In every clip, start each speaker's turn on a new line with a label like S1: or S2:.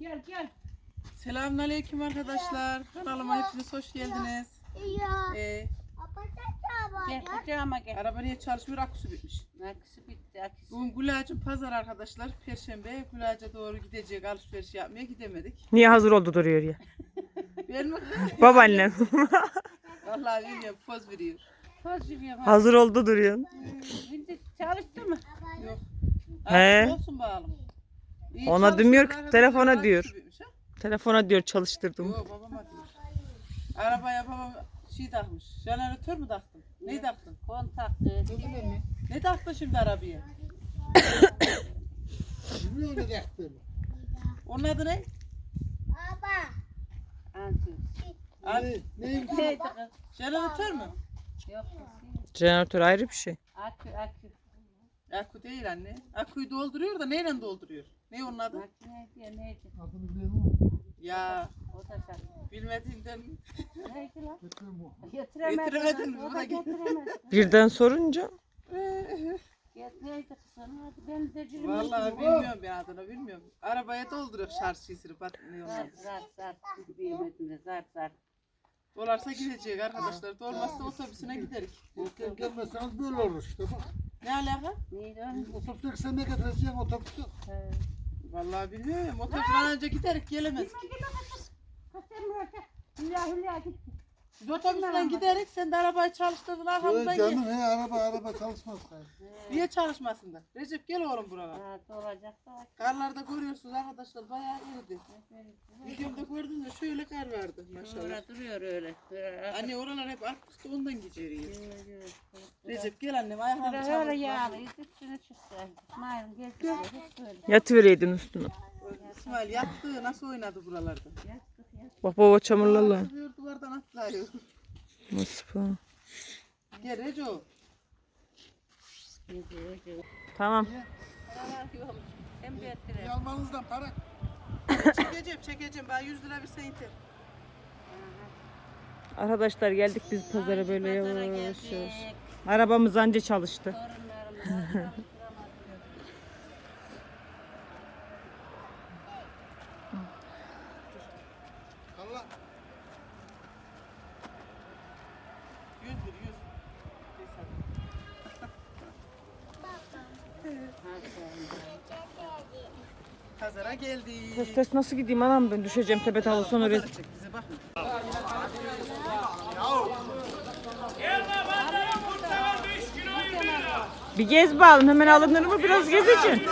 S1: Gel gel.
S2: Selamünaleyküm arkadaşlar. Kanalıma hepiniz hoş geldiniz. Ee,
S1: Gel kucağıma gel.
S2: araba niye çalışmıyor? Aküsü bitmiş.
S1: Akısı bitti akısı.
S2: Bugün Gülağaç'ın pazar arkadaşlar. Perşembe Gülağaç'a doğru gidecek alışveriş yapmaya gidemedik.
S3: Niye hazır oldu duruyor ya?
S2: Ben mi?
S3: Babaannem.
S2: Vallahi bilmiyorum poz veriyor.
S1: Poz veriyorum.
S3: hazır oldu duruyor.
S1: Şimdi çalıştı mı?
S2: Yok.
S3: He.
S2: Artık olsun bakalım. İyi
S3: Ona
S2: çalışıyor
S3: demiyor ki, telefona diyor.
S2: ha?
S3: Telefona diyor çalıştırdım.
S2: Yok babama diyor. Arabaya babam şey takmış. Jeneratör mü taktın? Neyi taktın?
S1: Kontaktı.
S2: Ne taktın şimdi arabaya?
S4: Bilmiyor ne yaptığımı.
S2: Onun adı ne?
S1: Anti.
S2: Abi,
S4: Ne, neyim?
S1: Kız?
S2: jeneratör mü?
S1: Yok.
S3: Jeneratör ayrı bir şey.
S1: Akü akü.
S2: Akü değil anne. Aküyü dolduruyor da neyle dolduruyor? Ne onun adı?
S1: Makine diye neydi?
S4: Adını biliyor musun?
S2: Ya
S1: O da şarkı.
S2: bilmediğimden
S1: Neydi lan? Getiremedin.
S2: Getiremedin?
S1: O da
S2: da get-
S1: getiremedi.
S3: Birden sorunca
S1: neydi kız onun adı? Ben de cürüm.
S2: vallahi bilmiyorum ben adını bilmiyorum. Arabaya dolduruyor şarj şişiri bat ne onun
S1: Zar zar zar. Bilmedim de zar zar.
S2: Dolarsa gidecek arkadaşlar. Dolmazsa otobüsüne giderik.
S4: Gelmezseniz böyle olur işte bak.
S2: Ne alaka?
S1: Neydi?
S4: Otobüste sen ne getireceksin otobüste?
S1: He.
S2: Vallahi bilmiyorum. Otobüsten önce giderik gelemez.
S1: Hülya hülya gitti.
S2: Biz otobüsten giderik sen de arabayı çalıştırdın
S4: Böyle
S2: arkamızdan
S4: canım
S2: gel.
S4: he araba araba çalışmaz.
S2: Niye çalışmasın da? Recep gel oğlum buralara.
S1: Ha, dolacak da.
S2: Karlarda görüyorsunuz arkadaşlar bayağı iyiydi. Videomda gördünüz de şöyle kar vardı maşallah.
S1: Şurada duruyor öyle. Böyle
S2: Anne oralar hep arkası ondan geçeriyor.
S1: Recep.
S2: Recep gel annem ayağını çabuk.
S1: öyle yağlı. Üstüne çıktı. Hep böyle.
S3: yatıvereydin üstüne.
S2: İsmail yattı nasıl oynadı buralarda?
S1: Yattık.
S3: Bak baba çamurlarla.
S2: Duruyor duvardan atlıyor.
S3: Nasıl
S2: Gel Reco.
S3: Tamam.
S1: Hem
S4: Bir
S1: getire.
S4: almanızdan para.
S2: Çekeceğim çekeceğim ben 100 lira versen yeter.
S3: Arkadaşlar geldik biz pazara böyle yavaş yavaş. Arabamız anca çalıştı.
S1: Torunlarımız.
S4: Allah.
S2: 100 bir 100. Pazara geldik.
S3: Ters ters nasıl gideyim anam ben düşeceğim tepe tavla sonra
S2: Pazara
S3: rezil.
S2: çek bize bakma.
S3: Bir gez bakalım hemen alınır mı biraz gezeceksin.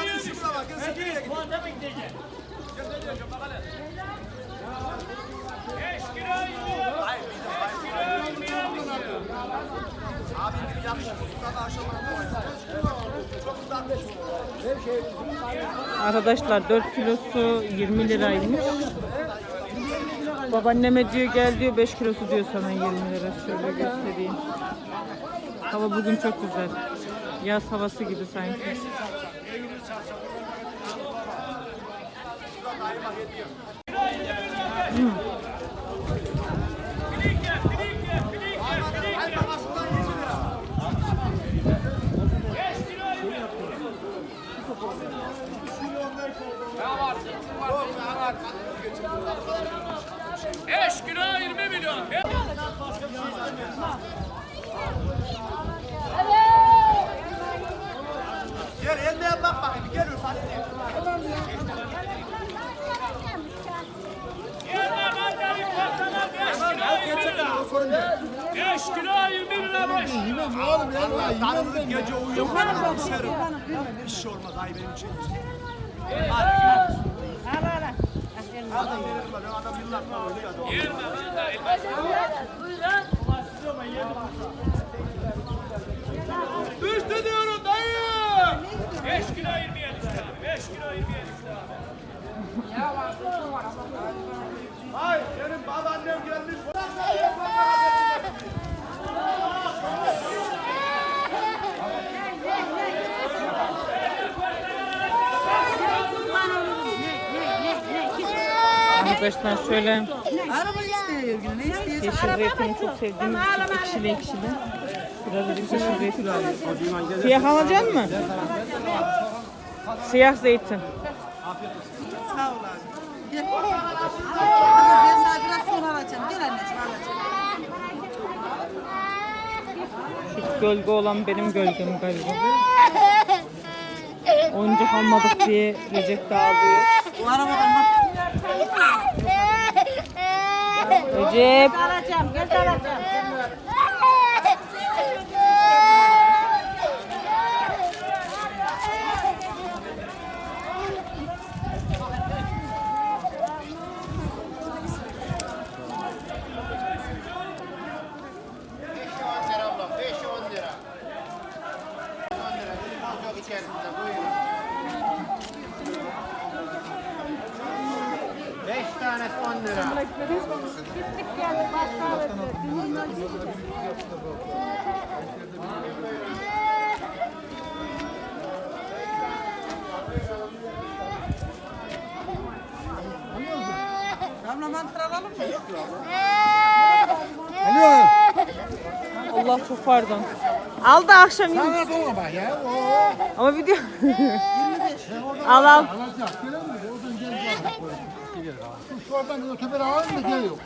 S3: Arkadaşlar 4 kilosu 20 liraymış. Babaanneme diyor gel diyor 5 kilosu diyor sana 20 lira. Şöyle göstereyim. Hava bugün çok güzel. Yaz havası gibi sanki.
S5: Beş kilo 20 milyon.
S4: Gel elmeye bak bakayım. Gel hadi.
S5: Yerine mandalin patlamaz. Beş kilo 20 milyon. 5 kilo 20 lira beş.
S4: Yine mi oğlum ya? Yine mi?
S6: Gece uyuyorum. Düşerim. Bir şey olmaz ay benim için.
S1: Al al al.
S6: Adam yıllar sonra ölüyor adam.
S5: Yerine mandalin. Düştü diyorum dayı. 5 kilo 20'ye düştü abi. 5 kilo 20'ye düştü abi.
S6: Gelmiş.
S3: Arkadaşlar şöyle
S2: Araba istiyor yine ne istiyor?
S3: yeşil zeytini çok sevdiğim için ekşili ekşili. Biraz dedik yeşil zeytin alayım. Siyah alacak mı? Siyah zeytin.
S2: Sağ ol abi. Gel. Ama ben sana biraz sonra alacağım. Gel anneciğim alacağım.
S3: Şu gölge olan benim gölgem galiba. Oyuncak almadık diye Recep de ağlıyor.
S2: Bu arabadan bak.
S3: Recep.
S1: Alacağım, gel de alacağım.
S4: Beş tanesi 10 lira.
S1: Gittik geldik başka
S2: Abla mantar alalım mı?
S4: Alo.
S3: Allah çok pardon. Al da akşam yine.
S4: Sana sonra bak ya. Oo.
S3: Ama video. al al.
S4: Alacak. Gelir mi? Oradan geleceğim. Şu şuradan öteberi alayım mı? Geliyor.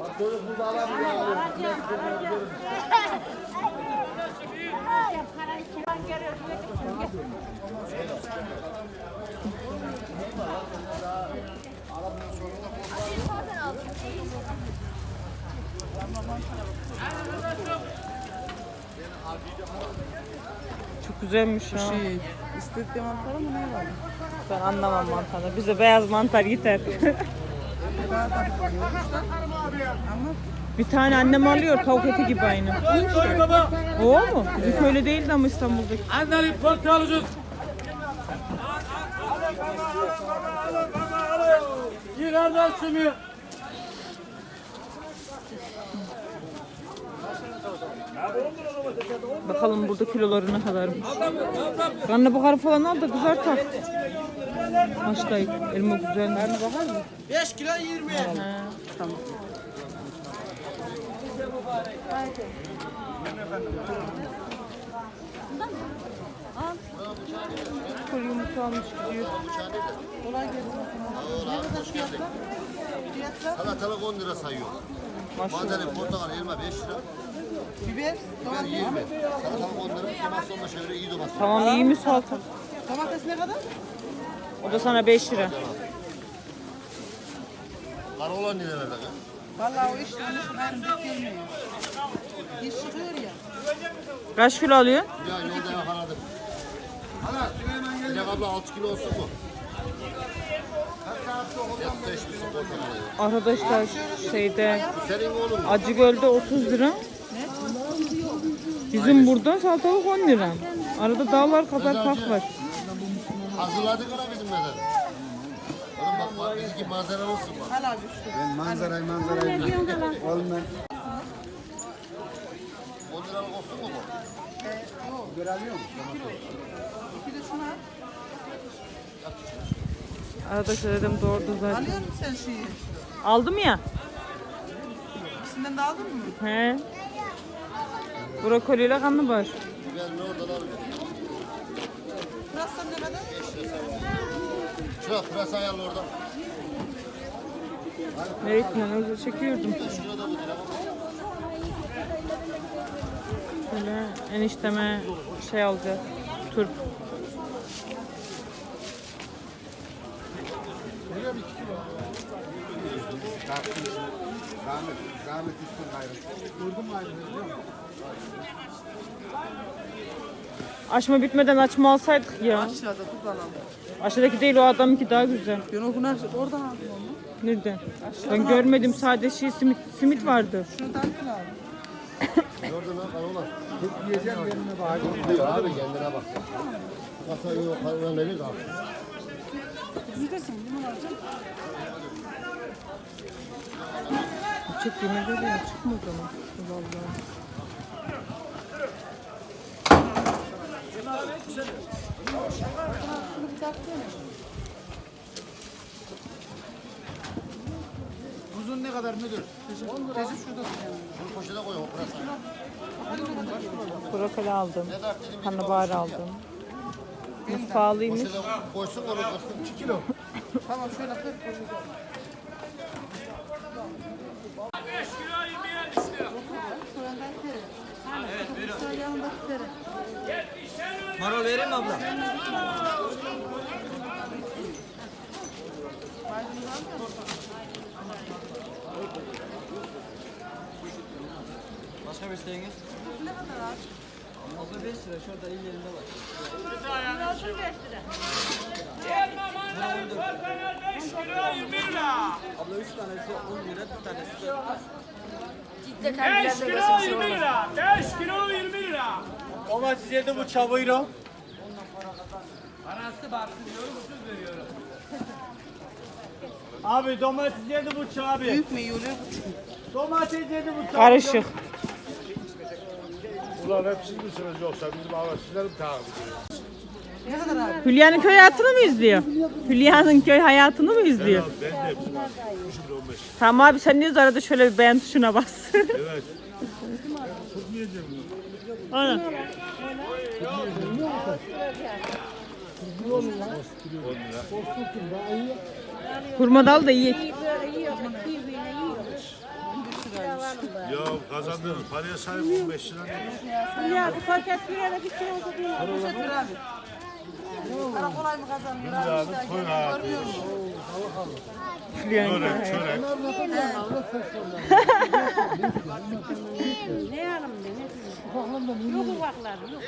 S4: Bak çocuk burada alamıyor.
S3: Çok güzelmiş ya.
S2: Şey, istediğim mantar mı ne var?
S3: Ben anlamam mantarı. Bize beyaz mantar yeter. Bir tane annem alıyor tavuk eti gibi aynı. O mu? Bizim öyle değildi ama İstanbul'daki.
S5: Annenin portakal ucuz. Yukarıdan sümüyor.
S3: Bakalım burada kiloları ne kadarmış. Karnabahar falan al da kızartak. Haşlayıp elma güzel. Karnabahar mı?
S2: 5 kilo 20.
S3: He, tamam. Kuru yumurta almış gidiyor.
S2: Kolay gelsin. Ne kadar fiyatlar? Fiyatlar?
S7: Salatalık 10 lira sayıyor. Mandalina, portakal, elma 5 lira.
S2: Biber, domates.
S7: 20. Salatalık 10 lira. Domates çevre iyi domates.
S3: Tamam iyi mi salata?
S2: Domates ne kadar?
S3: O da sana 5 lira.
S7: Kara olan ne lirada?
S2: Vallahi o iş yanlış ayrım gelmiyor. İş çıkıyor ya.
S3: Kaç kilo alıyorsun?
S7: Ya yolda yakaladım. Hala Süleyman geldi. Dilek abla 6 kilo olsun mu?
S3: Arkadaşlar şeyde? Acıgöl'de 30 lira. Bizim burada salatalık 10 lira. Arada dağlar kadar fark var.
S7: Hazırladık ona bizim neden. Oğlum bak bak bizimki manzara olsun bak.
S2: Hala şu.
S4: Ben manzarayı manzarayı biliyorum. Oğlum ben
S7: 10 liralık olsun mu bu?
S4: göremiyor musun?
S2: Bir de şunu al.
S3: Arkadaşlar dedim doğurdu zaten.
S2: Alıyor musun sen şeyi?
S3: Aldım ya.
S2: İkisinden de aldın mı?
S3: He. Brokoliyle karnabahar.
S7: Ben ne oradan alıyorum.
S2: Pırastan ne kadar?
S7: Çırak pırasa ayarlı oradan.
S3: Evet ben öyle çekiyordum.
S7: 5 kilo da bu Dilek abla.
S3: Böyle enişteme şey alacağız. Turp.
S4: Biliyor musun 2 kilo? Zahmet, zahmet üstün gayrı. Durdum mu ayrı biliyor musun?
S3: Açma bitmeden açma alsaydık ya.
S2: Aşağıda tut alalım.
S3: Aşağıdaki değil o adamınki daha güzel.
S2: Ben o gün oradan aldım onu.
S3: Nereden? Ben görmedim sadece şey simit, simit vardı.
S2: Şuradan aldım.
S7: Oradan al kara olan.
S4: Tek yiyeceğim yerine bak.
S7: Abi kendine bak. Kasayı yok kara verir abi.
S2: Gidersin değil mi alacağım?
S3: Çektiğime göre çıkmaz ama. Vallahi.
S7: Uzun ne kadar müdür?
S2: Recep şurada.
S7: Bunu poşete koy o pırasa.
S3: Brokoli aldım. Karnabahar aldım. Mutfağlıymış.
S7: Poşete koysun onu kırsın. 2 kilo.
S2: Tamam şöyle kır.
S5: 5 kilo 20'ye düştü.
S2: Evet, buyurun. Yanındaki tere.
S6: Marul vereyim mi abla? Başka bir isteğiniz?
S2: Ne kadar az?
S6: Abla 5 lira şurada iyi yerinde var.
S5: Yermem anne. Korkanlar 5 kilo 20 lira.
S6: Abla 3 tanesi 10 lira bir tanesi de
S5: 5 kilo 20 lira. 5 kilo 20 lira.
S6: Domates yedi bu çabuyru.
S5: Anası baktı diyorum 30 veriyorum.
S6: Abi domates yedi bu abi.
S2: Büyük mü yiyor?
S6: Domates yedi bu
S3: Karışık.
S4: Ulan hep siz misiniz yoksa bizim mı takip ediyor?
S2: Ne kadar abi?
S3: Hülya'nın köy hayatını mı izliyor? Hülya'nın köy hayatını mı izliyor?
S4: Ben de hepsi var. 3 lira 15.
S3: Tamam abi sen niye arada şöyle bir beğen tuşuna bas.
S4: Evet. Tutmayacağım.
S3: Ana. Hurma dal da iyi.
S4: Ya kazandığınız paraya sahip 15 lira.
S1: Ya bu paket bir ara bir kilo oldu
S2: bir abi. Sana kolay mı kazanmıyor abi?
S4: Abi
S2: İşte
S4: koy abi. Çörek, çörek.
S1: Ne ne. Yok ufaklar yok.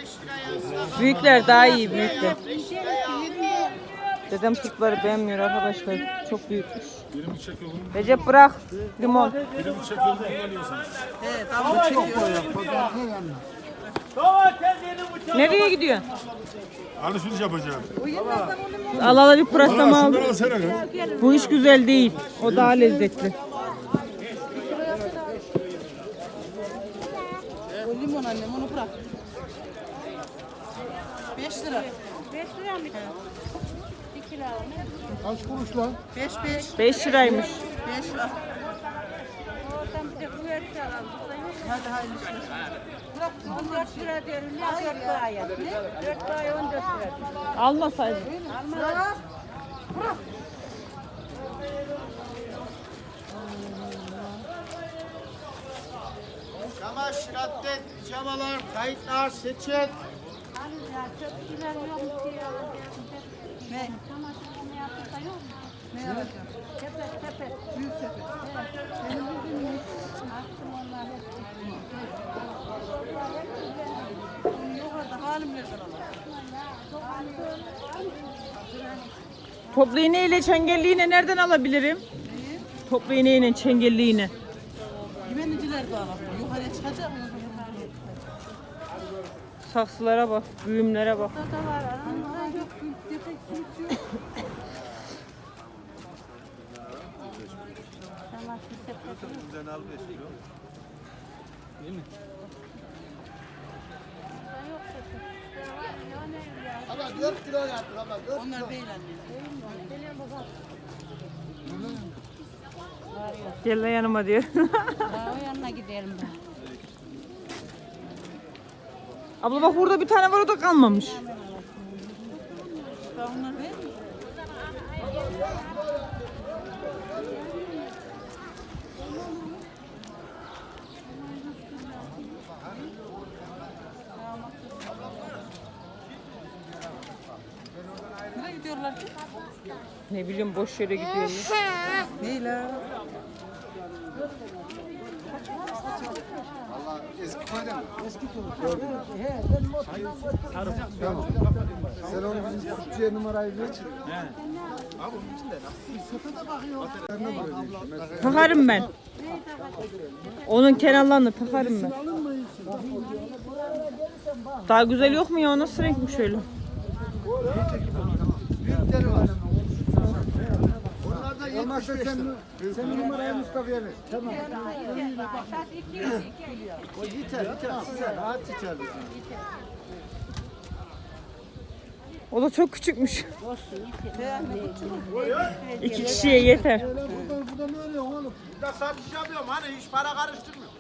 S3: Büyükler daha iyi büyükler. Dedem turpları beğenmiyor arkadaşlar. Çok büyükmüş.
S4: Birimi çekiyor bunu.
S3: Recep bırak. Limon.
S4: Birimi çekiyor bunu kullanıyorsun.
S2: Evet, tamam çekiyor.
S3: Nereye gidiyorsun?
S4: Alışveriş yapacağım.
S3: Al al bir al.
S4: Şunları alsana kız.
S3: Bu iş güzel değil. O daha lezzetli.
S2: O limon annem onu bırak. 5 lira.
S1: 5 lira mı? 1 kilo.
S4: Kaç kuruş lan?
S2: 5 5
S3: 5 liraymış.
S2: 5 lira.
S1: Oradan bir de kuvvet alalım.
S2: Hadi hayırlı işler. Bırak
S1: 14 lira diyorum. Ne 4 liraya? 4 liraya 14 lira.
S3: Almasaydın.
S2: Bırak.
S6: Çamaşır, atlet, pijamalar, kayıtlar, seçet.
S1: Hani ya çöpçüler yok mu diye
S2: Ne?
S1: Çamaşır ne yapırsa yok mu?
S2: Ne yapacağım?
S1: Sepet sepet.
S2: Büyük sepet.
S1: Benim bugün açtım onlar hep.
S2: Yok orada halim nereden alalım?
S3: Toplu iğne ile çengelli iğne nereden alabilirim? Toplu iğne ile çengelli iğne.
S2: Güveniciler bağlı. Yukarıya çıkacak mı?
S3: Saksılara bak, güğümlere bak.
S1: Burada var. Aramızda yok. Tepek sürücü yok. Çamaşır
S6: Bizden al 5 kilo.
S1: Ne ya?
S7: Ama 4 kilo yaptın ama 4
S2: Onlar değil anne.
S1: Geliyorum bakalım.
S3: Gel lan yanıma diyor.
S1: Daha o yanına gidelim ben.
S3: Abla bak burada bir tane var o da kalmamış.
S2: Onlar değil mi?
S3: Ne bileyim boş yere gidiyorlar.
S2: Neyler?
S7: Eski koydan. Eski Sen onu bizim numarayı ver.
S3: Takarım ben. Onun kenarlarını takarım ben. Daha güzel yok mu ya? Nasıl renkmiş şöyle?
S7: Büyükleri var. 70 sen, sen numarayı Mustafa'ya ver. Tamam.
S1: Saat 2 2
S7: O yeter, yeter. Size rahat yeter.
S3: O da çok küçükmüş. İki kişiye yeter.
S7: Buradan, buradan ne arıyorsun oğlum?
S6: Burada satış yapıyorum hani hiç para karıştırmıyor.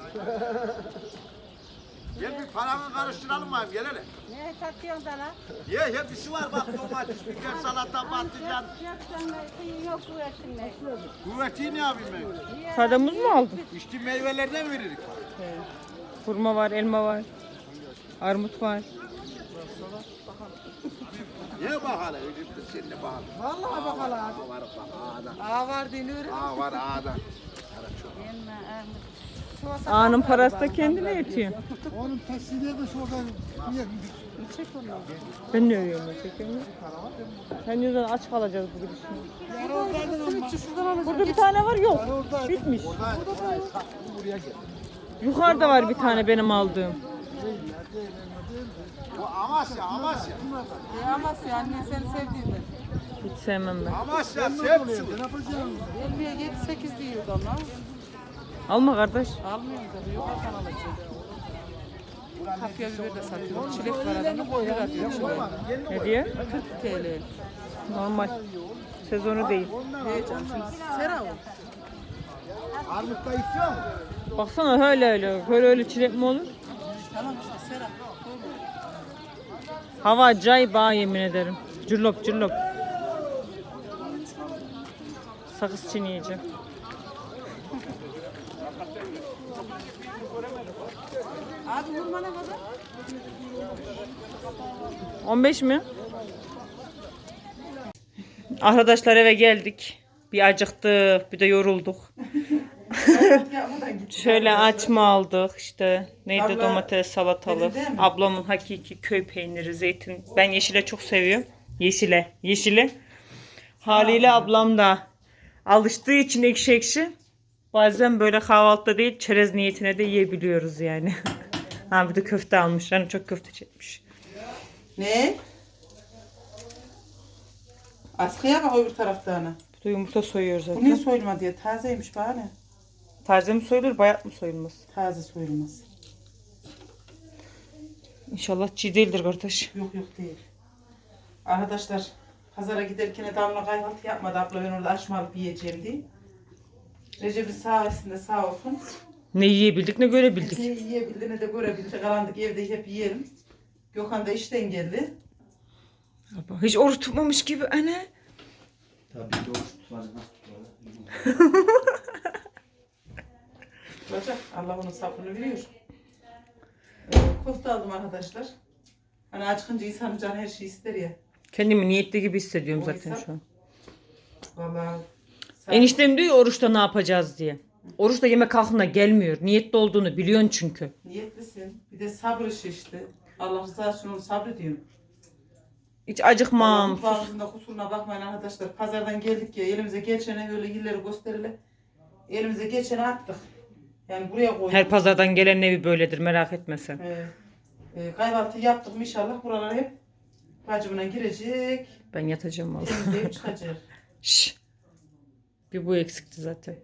S7: Gel bir paranı karıştıralım abi gel hele.
S1: Ne satıyorsun da lan?
S7: Ye hepsi var bak domates, biber, salata, patlıcan.
S1: Yapsan da kıyı yok kuvvetin ne?
S7: Kuvveti ne yapayım ben?
S3: Sade muz mu aldın?
S7: İşte meyvelerden veririk.
S3: Hurma var, elma var. Armut var.
S7: Ye bakalım. Öcüktür sen de bakalım.
S2: Vallahi bakalım.
S7: Aa var bak ağadan.
S2: Aa var deniyor.
S7: Aa var ağadan.
S3: Ağanın parası da kendine yetiyor.
S4: Onun taksileri de şurada
S3: Ben ne öğüyorum çekiyorum. Sen yüzden aç kalacağız bu
S2: alacağım.
S3: Burada bir tane var yok. Bitmiş. Yukarıda var bir tane benim aldığım.
S7: Bu Amasya, Amasya.
S2: E, Amasya annen seni sevdiğinden.
S3: Hiç sevmem ben.
S7: Amasya, Sepsu.
S4: Ne yapacağım?
S2: Elmiye 7-8 diyordu ama.
S3: Alma kardeş.
S2: Almıyorum tabii. Yok atan alacağım. Kapya biber de satıyorum. Çilek var. Lira diyor çilek.
S3: Ne diye?
S2: 40 TL.
S3: Normal. Sezonu değil.
S2: Ne canım? Sera o.
S7: Armut da istiyor musun?
S3: Baksana öyle öyle. Böyle öyle çilek mi olur?
S2: Tamam işte sera.
S3: Hava acayip ha yemin ederim. Cırlop cırlop. Sakız çiğneyeceğim.
S2: Abi vurma ne kadar?
S3: 15 mi? Arkadaşlar eve geldik. Bir acıktık, bir de yorulduk. Şöyle açma aldık işte. Neydi
S2: Abla,
S3: domates, salatalık. Ablamın hakiki köy peyniri, zeytin. Ben yeşile çok seviyorum. Yeşile, yeşile. Haliyle ablam da alıştığı için ekşi ekşi. Bazen böyle kahvaltıda değil çerez niyetine de yiyebiliyoruz yani. ha bir de köfte almış. Yani çok köfte çekmiş.
S2: Ne? Askıya bak öbür taraftan.
S3: Bu da yumurta soyuyor
S2: Bu
S3: zaten.
S2: niye soyulma diye. Tazeymiş bana.
S3: Taze mi soyulur, bayat mı soyulmaz?
S2: Taze soyulmaz.
S3: İnşallah çiğ değildir kardeş.
S2: Yok yok değil. Arkadaşlar pazara giderken damla kahvaltı yapmadı. Abla ben orada açma alıp yiyeceğim diye. Recep'in sağ üstünde sağ olsun.
S3: Ne yiyebildik ne görebildik.
S2: Ne yiyebildi ne de görebildi. Karanlık evde hep yiyelim. Gökhan da işten geldi.
S3: Baba, Hiç oruç tutmamış gibi anne.
S2: Bacak Allah onun sabrını biliyor. Ee, kofta aldım arkadaşlar. Hani acıkınca insanın canı her şeyi ister ya.
S3: Kendimi niyetli gibi hissediyorum
S2: O
S3: zaten
S2: insan-
S3: şu an.
S2: Vallahi. Sen-
S3: Eniştem diyor ya, oruçta ne yapacağız diye. Oruçta yemek aklına gelmiyor. Niyetli olduğunu biliyorsun çünkü.
S2: Niyetlisin. Bir de sabır işi işte. Allah rızası için onu sabrediyorum.
S3: Hiç acıkmam.
S2: Mutfağımızın kusuruna bakmayın arkadaşlar. Pazardan geldik ya elimize geçene öyle illeri gösterile. Elimize geçene attık. Yani buraya koyduk.
S3: Her pazardan gelen evi böyledir merak etme sen.
S2: Ee, e, kahvaltı yaptık mı inşallah buralara hep bacımına girecek.
S3: Ben yatacağım valla.
S2: Temizleyip çıkacak.
S3: Şşş. Bir bu eksikti zaten.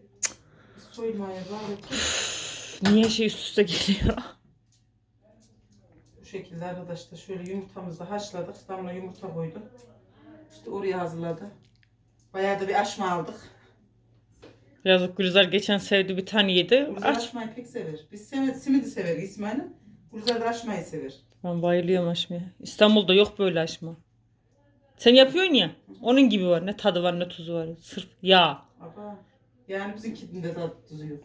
S2: Soyulmaya bağlı.
S3: Niye şey üst üste geliyor?
S2: Bu şekilde arkadaşlar şöyle yumurtamızı haşladık. Damla yumurta koydu. İşte oraya hazırladı. Bayağı da bir aşma aldık.
S3: Yazık Gülizar geçen sevdi bir tane yedi.
S2: Gülizar
S3: Aç.
S2: aşmayı pek sever. Biz simidi, simidi severiz İsmail'in. Gülizar da aşmayı sever.
S3: Ben bayılıyorum aşmaya. İstanbul'da yok böyle aşma. Sen yapıyorsun ya. Onun gibi var. Ne tadı var ne tuzu var. Sırf yağ.
S2: Ama yani bizimkinin de tadı tuzu yok.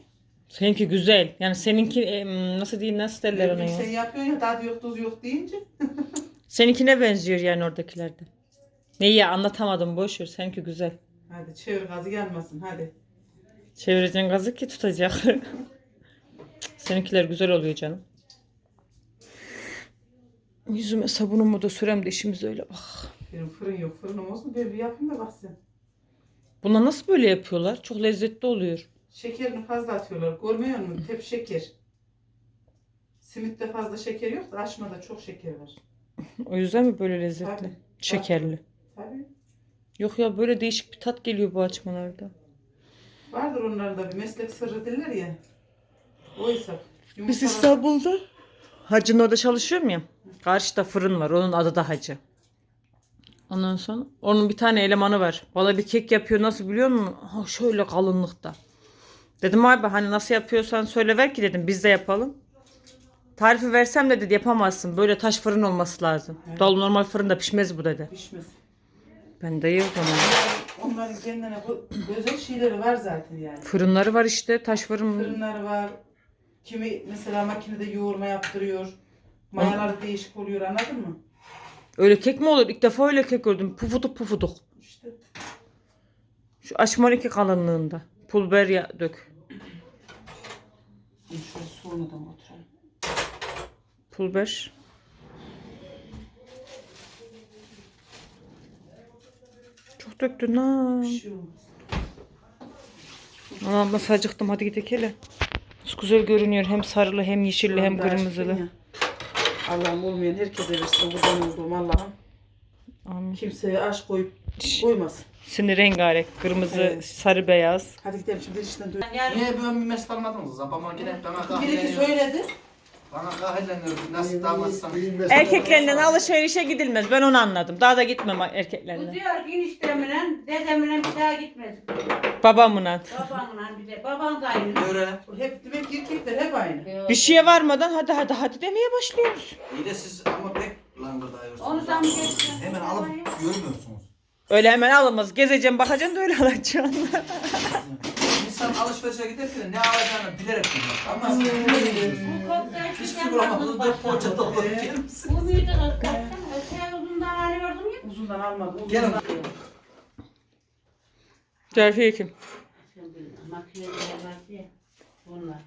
S3: Seninki güzel. Yani seninki em, nasıl diyeyim nasıl derler ona
S2: Sen
S3: ya.
S2: yapıyorsun ya tadı yok tuzu yok deyince.
S3: Seninkine benziyor yani oradakilerde. Neyi anlatamadım boş ver. Seninki güzel.
S2: Hadi çevir gazı gelmesin hadi.
S3: Çevireceksin gazı ki tutacak. Seninkiler güzel oluyor canım. Yüzüme sabunumu da sürem de işimiz öyle bak.
S2: Benim fırın yok fırınım olsun bir yapayım da bak sen.
S3: Buna nasıl böyle yapıyorlar? Çok lezzetli oluyor.
S2: Şekerini fazla atıyorlar. Görmüyor musun? Hep şeker. Simitte fazla şeker yok da açmada çok şeker var.
S3: O yüzden mi böyle lezzetli?
S2: Tabii.
S3: Şekerli.
S2: Tabii.
S3: Yok ya böyle değişik bir tat geliyor bu açmalarda.
S2: Vardır onlarda bir meslek sırrı derler ya. O hesap.
S3: Biz İstanbul'da hacın orada çalışıyorum ya. Karşıda fırın var. Onun adı da hacı. Ondan sonra onun bir tane elemanı var. Bana bir kek yapıyor. Nasıl biliyor musun? Ha, şöyle kalınlıkta. Dedim abi hani nasıl yapıyorsan söyle ver ki dedim biz de yapalım. Tarifi versem de dedi yapamazsın. Böyle taş fırın olması lazım. Dal normal fırında pişmez bu dedi.
S2: Pişmez.
S3: Ben de iyi o zaman.
S2: Onların kendine bu özel şeyleri var zaten yani.
S3: Fırınları var işte taş fırın.
S2: Fırınları var. Kimi mesela makinede yoğurma yaptırıyor. Mayaları değişik oluyor anladın mı?
S3: Öyle kek mi olur? İlk defa öyle kek gördüm. Pufuduk pufuduk.
S2: İşte
S3: Şu aşmariki kalınlığında. Pul biber ya dök.
S2: Şöyle sonradan oturalım.
S3: Pul biber. Çok döktün ha.
S2: Bir şey olmaz.
S3: Nasıl acıktım hadi gidelim hele. Nasıl güzel görünüyor hem sarılı hem yeşilli hem kırmızılı.
S2: ya. Allah'ım olmayan herkese versin buradan olduğum Allah'ım.
S3: Amin.
S2: Kimseye aşk koyup koymasın.
S3: Şimdi rengarenk kırmızı
S2: Evet.
S3: sarı beyaz.
S2: Hadi gidelim şimdi işten dön.
S6: Niye böyle bir mesut almadınız? Babama gidip bana
S2: Bir iki söyledi.
S6: Bana. Nasıl
S3: alışverişe gidilmez. Ben onu anladım. Daha da gitmem
S1: Bu diyor ki eniştemle, dedemle bir daha gitmez.
S3: Babamla.
S1: Babamla bir de. Baban da aynı.
S6: Öğrenin.
S2: Hep demek ki erkekler hep aynı.
S3: Bir şeye varmadan hadi hadi hadi demeye başlıyoruz.
S6: İyi de siz ama pek langırdayıyorsunuz.
S1: Onu da mı?
S6: Hemen alıp görmüyorsunuz.
S3: Öyle hemen alınmaz. Gezeceğim bakacaksın da öyle alacaksın.
S6: Alışverişe giderken ne alacağını bilerek gidiyor. Ama
S1: Bu
S6: siz
S1: kokteyl
S6: hiçbir bulamadınız. Dört poğaça topladık misiniz?
S1: Bu kız? Baksana öteye uzundan alıyordum ya.
S2: Uzundan almadım.
S6: Gelin.
S2: Uzundan.
S3: Cerfiye kim?
S1: Makineler vardı ya. Bunlar.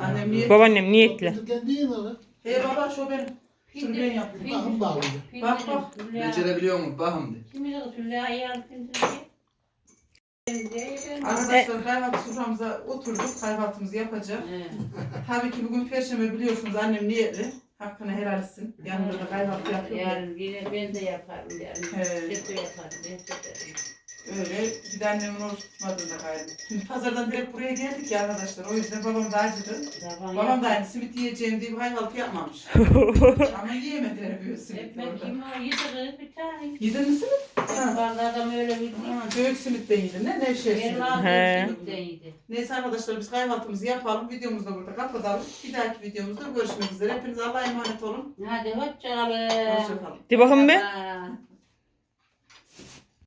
S2: Annem?
S3: Babaannem niyetli.
S4: Kendi öyle.
S2: Hey baba şu benim. Şunu ben yaptım.
S4: Bakın bağlı.
S2: Bak, bak.
S6: Becerebiliyor mu? Bakın de.
S1: Şimdi de Tülay ayağını
S2: Arkadaşlar kahvaltı soframıza oturduk. Kahvaltımızı yapacağız. Tabii ki bugün perşembe biliyorsunuz annem niyetli. Hakkını helal etsin. Yanında da kahvaltı yapıyor.
S1: Yarın yine ben de yaparım yani.
S2: He.
S1: Kötü yaparım. Ben de
S2: Öyle bir de annemin oruç tutmadığında gayrı. Pazardan direkt buraya geldik ya arkadaşlar. O yüzden babam da acıdı.
S1: Babam
S2: Babam da aynı simit yiyeceğim diye bir kahvaltı yapmamış. Ama yiyemediler bir simit
S1: Ekmek
S2: orada.
S1: yeme o yedi bir tane.
S2: Yedin mi simit? Ha.
S1: Adam öyle bir
S2: Ha, Göğük simitten yedin ne? Nevşehir simit.
S1: ağzım
S3: He.
S1: simitten yedi.
S2: Neyse arkadaşlar biz kahvaltımızı yapalım. Videomuzu da burada kapatalım. Bir dahaki videomuzda görüşmek üzere. Hepinize Allah'a emanet olun.
S1: Hadi hoşçakalın.
S2: Hoşçakalın.
S3: De bakın be.